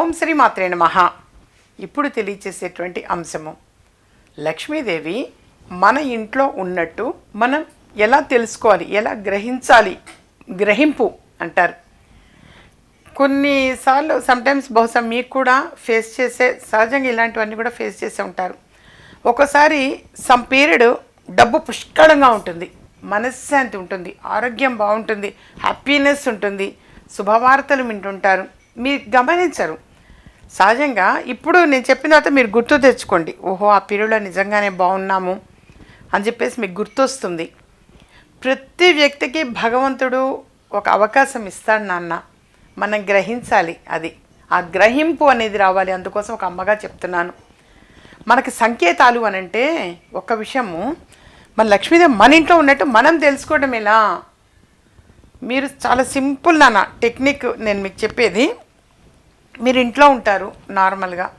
ఓం శ్రీ మాత్రే నమ. ఇప్పుడు తెలియచేసేటువంటి అంశము. లక్ష్మీదేవి మన ఇంట్లో ఉన్నట్టు మనం ఎలా తెలుసుకోవాలి? ఎలా గ్రహించాలి? గ్రహింపు అంటారు. కొన్నిసార్లు సమ్టైమ్స్ బహుశా మీకు కూడా ఫేస్ చేసే సహజంగా ఇలాంటివన్నీ కూడా ఫేస్ చేసే ఉంటారు. ఒకసారి సమ్ పీరియడ్ డబ్బు పుష్కలంగా ఉంటుంది. మనశ్శాంతి ఉంటుంది. ఆరోగ్యం బాగుంటుంది. హ్యాపీనెస్ ఉంటుంది. శుభవార్తలు వింటుంటారు. మీరు గమనించరు. సహజంగా ఇప్పుడు నేను చెప్పిన తర్వాత మీరు గుర్తు తెచ్చుకోండి. ఓహో ఆ పీరియడ్లో నిజంగానే బాగున్నాము అని చెప్పేసి మీకు గుర్తొస్తుంది. ప్రతి వ్యక్తికి భగవంతుడు ఒక అవకాశం ఇస్తాడు నాన్న. మనం గ్రహించాలి అది. ఆ గ్రహింపు అనేది రావాలి. అందుకోసం ఒక అమ్మగా చెప్తున్నాను. మనకి సంకేతాలు అని అంటే ఒక విషయము మన లక్ష్మీదేవి మన ఇంట్లో ఉన్నట్టు మనం తెలుసుకోవడం ఎలా? మీరు చాలా సింపుల్ నాన్న టెక్నిక్ నేను మీకు చెప్పేది. మీరు ఇంట్లో ఉంటారు నార్మల్గా.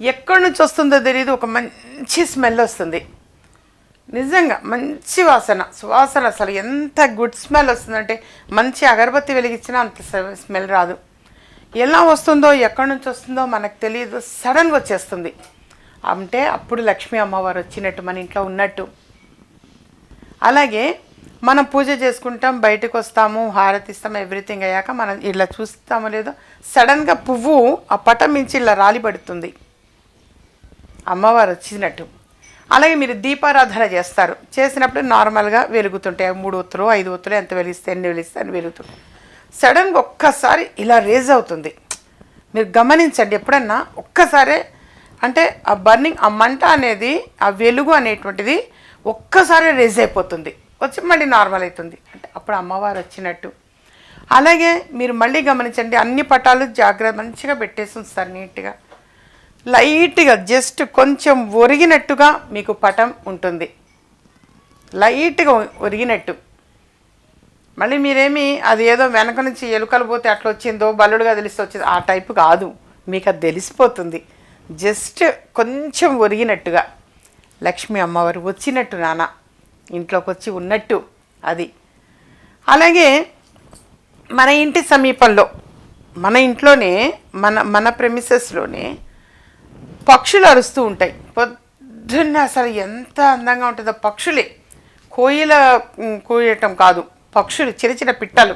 ఎక్కడి నుంచి వస్తుందో తెలియదు ఒక మంచి స్మెల్ వస్తుంది. నిజంగా మంచి వాసన సువాసన అసలు ఎంత గుడ్ స్మెల్ వస్తుందంటే మంచి అగరబత్తి వెలిగించినా అంత స్మెల్ రాదు. ఎలా వస్తుందో ఎక్కడి నుంచి వస్తుందో మనకు తెలియదు సడన్గా వచ్చేస్తుంది. అంటే అప్పుడు లక్ష్మీ అమ్మవారు వచ్చినట్టు మన ఇంట్లో ఉన్నట్టు. అలాగే మనం పూజ చేసుకుంటాం బయటకు వస్తాము హారతిస్తాం ఎవ్రీథింగ్ అయ్యాక మనం ఇలా చూస్తామో లేదో సడన్గా పువ్వు ఆ పటం మించి ఇలా రాలిపడుతుంది. అమ్మవారు వచ్చినట్టు. అలాగే మీరు దీపారాధన చేస్తారు. చేసినప్పుడు నార్మల్గా వెలుగుతుంటాయి. మూడు ఒత్తులు ఐదు ఒత్తులు ఎంత వెలిస్తే ఎన్ని వెలిస్తే అని వెలుగుతుంటాయి. సడన్గా ఒక్కసారి ఇలా రేజ్ అవుతుంది. మీరు గమనించండి ఎప్పుడన్నా ఒక్కసారే అంటే ఆ బర్నింగ్ ఆ మంట అనేది ఆ వెలుగు అనేటువంటిది ఒక్కసారి రేజ్ అయిపోతుంది. వచ్చి మళ్ళీ నార్మల్ అవుతుంది. అంటే అప్పుడు అమ్మవారు వచ్చినట్టు. అలాగే మీరు మళ్ళీ గమనించండి అన్ని పటాలు జాగ్రత్త మంచిగా పెట్టేసి ఉంచుతారు నీట్గా. లైట్గా జస్ట్ కొంచెం ఒరిగినట్టుగా మీకు పటం ఉంటుంది. లైట్గా ఒరిగినట్టు. మళ్ళీ మీరేమి అది ఏదో వెనక నుంచి ఎలుకలు పోతే అట్లా వచ్చిందో బల్లుడుగా తెలిస్తే వచ్చిందో ఆ టైపు కాదు. మీకు అది తెలిసిపోతుంది. జస్ట్ కొంచెం ఒరిగినట్టుగా. లక్ష్మీ అమ్మవారు వచ్చినట్టు నాన్న. ఇంట్లోకి వచ్చి ఉన్నట్టు అది. అలాగే మన ఇంటి సమీపంలో మన ఇంట్లోనే మన మన ప్రెమిసెస్లోనే పక్షులు అరుస్తూ ఉంటాయి. పొద్దున్న అసలు ఎంత అందంగా ఉంటుందో పక్షులే. కోయిల కోయటం కాదు పక్షులు చిన్న చిన్న పిట్టలు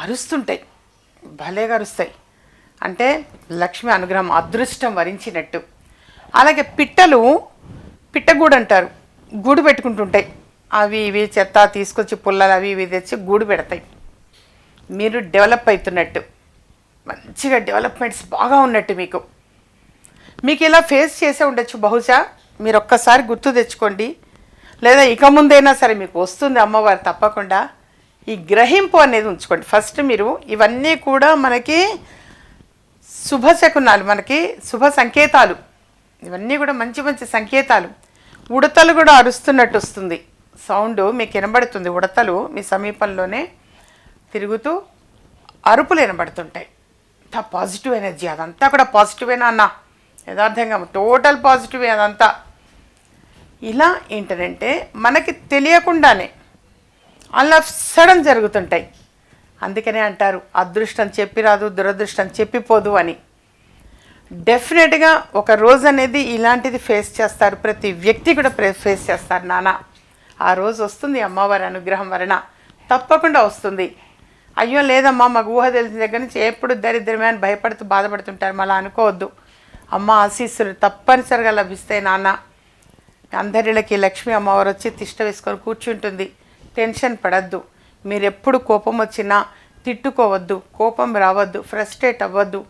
అరుస్తుంటాయి. భలేగా అరుస్తాయి అంటే లక్ష్మి అనుగ్రహం అదృష్టం వరించినట్టు. అలాగే పిట్టలు పిట్టగూడు అంటారు గూడు పెట్టుకుంటుంటాయి. అవి ఇవి చెత్త తీసుకొచ్చి పుల్లలు అవి ఇవి తెచ్చి గూడు పెడతాయి. మీరు డెవలప్ అవుతున్నట్టు మంచిగా డెవలప్మెంట్స్ బాగా ఉన్నట్టు మీకు. మీకు ఇలా ఫేస్ చేసే ఉండొచ్చు. బహుశా మీరు ఒక్కసారి గుర్తు తెచ్చుకోండి. లేదా ఇక ముందైనా సరే మీకు వస్తుంది అమ్మవారు తప్పకుండా. ఈ గ్రహింపు అనేది ఉంచుకోండి. ఫస్ట్ మీరు ఇవన్నీ కూడా మనకి శుభశకునాలు మనకి శుభ సంకేతాలు. ఇవన్నీ కూడా మంచి మంచి సంకేతాలు. ఉడతలు కూడా అరుస్తున్నట్టు వస్తుంది. సౌండ్ మీకు వినబడుతుంది. ఉడతలు మీ సమీపంలోనే తిరుగుతూ అరుపులు వినబడుతుంటాయి. అంతా పాజిటివ్ ఎనర్జీ అదంతా కూడా పాజిటివేనా అన్న? యథార్థంగా టోటల్ పాజిటివే అదంతా. ఇలా ఏంటంటే మనకి తెలియకుండానే అలా సడన్ జరుగుతుంటాయి. అందుకనే అంటారు అదృష్టం చెప్పిరాదు దురదృష్టం చెప్పిపోదు అని. డెఫినెట్గా ఒక రోజు అనేది ఇలాంటిది ఫేస్ చేస్తారు. ప్రతి వ్యక్తి కూడా ఫేస్ చేస్తారు నాన్న. ఆ రోజు వస్తుంది అమ్మవారి అనుగ్రహం వలన. తప్పకుండా వస్తుంది. అయ్యో లేదమ్మా మాకు ఊహ తెలిసిన దగ్గర నుంచి ఎప్పుడు దరిద్రమే అని భయపడుతూ బాధపడుతుంటారు. మళ్ళీ అనుకోవద్దు. అమ్మ ఆశీస్సులు తప్పనిసరిగా లభిస్తాయి నాన్న. అందరిళ్ళకి లక్ష్మీ అమ్మవారు వచ్చి తిష్ట వేసుకొని కూర్చుంటుంది. టెన్షన్ పడద్దు. మీరు ఎప్పుడు కోపం వచ్చినా తిట్టుకోవద్దు. కోపం రావద్దు. ఫ్రస్ట్రేట్ అవ్వద్దు.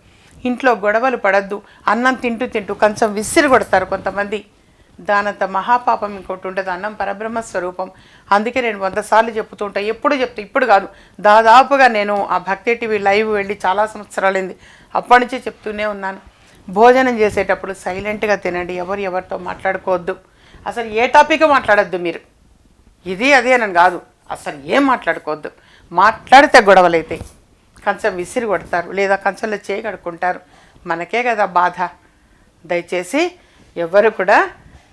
ఇంట్లో గొడవలు పడద్దు అన్నం తింటూ తింటూ కొంచెం విసిరి కొడతారు కొంతమంది. దానంత మహాపాపం ఇంకోటి ఉండదు అన్నం పరబ్రహ్మ స్వరూపం. అందుకే నేను వంద సార్లు చెప్తూ ఉంటాను ఎప్పుడు చెప్తా ఇప్పుడు కాదు. దాదాపుగా నేను ఆ భక్తి టీవీ లైవ్ వెళ్ళి చాలా సంవత్సరాలైంది. అప్పటి నుంచే చెప్తూనే ఉన్నాను. భోజనం చేసేటప్పుడు సైలెంట్గా తినండి ఎవరు ఎవరితో మాట్లాడుకోవద్దు. అసలు ఏ టాపిక్ మాట్లాడొద్దు మీరు? ఇది అదే అని కాదు అసలు ఏం మాట్లాడుకోవద్దు. మాట్లాడితే గొడవలు కంచం విసిరి కొడతారు లేదా కంచంలో చేయి కడుక్కుంటారు. మనకే కదా బాధ. దయచేసి ఎవరు కూడా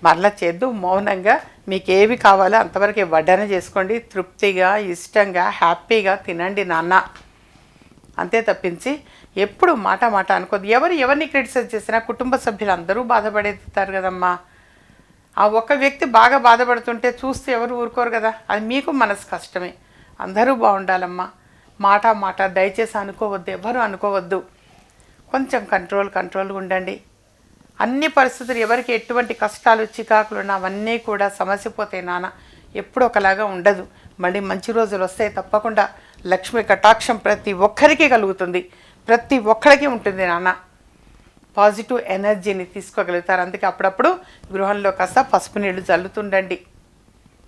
మరలా చేద్దు. మౌనంగా మీకు ఏవి కావాలో అంతవరకు వడ్డన చేసుకోండి. తృప్తిగా ఇష్టంగా హ్యాపీగా తినండి నాన్న. అంతే తప్పించి ఎప్పుడు మాట మాట అనుకోదు ఎవరు ఎవరిని క్రిటిసైజ్ చేసినా కుటుంబ సభ్యులు అందరూ బాధపడేస్తారు కదమ్మా. ఆ ఒక్క వ్యక్తి బాగా బాధపడుతుంటే చూస్తే ఎవరు ఊరుకోరు కదా. అది మీకు మనసు కష్టమే. అందరూ బాగుండాలమ్మా. మాట మాట దయచేసి అనుకోవద్దు ఎవరు అనుకోవద్దు. కొంచెం కంట్రోల్ కంట్రోల్గా ఉండండి. అన్ని పరిస్థితులు ఎవరికి ఎటువంటి కష్టాలు చికాకులు ఉన్నా అవన్నీ కూడా సమస్య పోతే నాన్న ఎప్పుడు ఒకలాగా ఉండదు. మళ్ళీ మంచి రోజులు వస్తే తప్పకుండా లక్ష్మి కటాక్షం ప్రతి ఒక్కరికి కలుగుతుంది. ప్రతి ఒక్కరికి ఉంటుంది నాన్న. పాజిటివ్ ఎనర్జీని తీసుకోగలుగుతారు. అందుకే అప్పుడప్పుడు గృహంలో కాస్త పసుపు నీళ్ళు జల్లుతుండండి.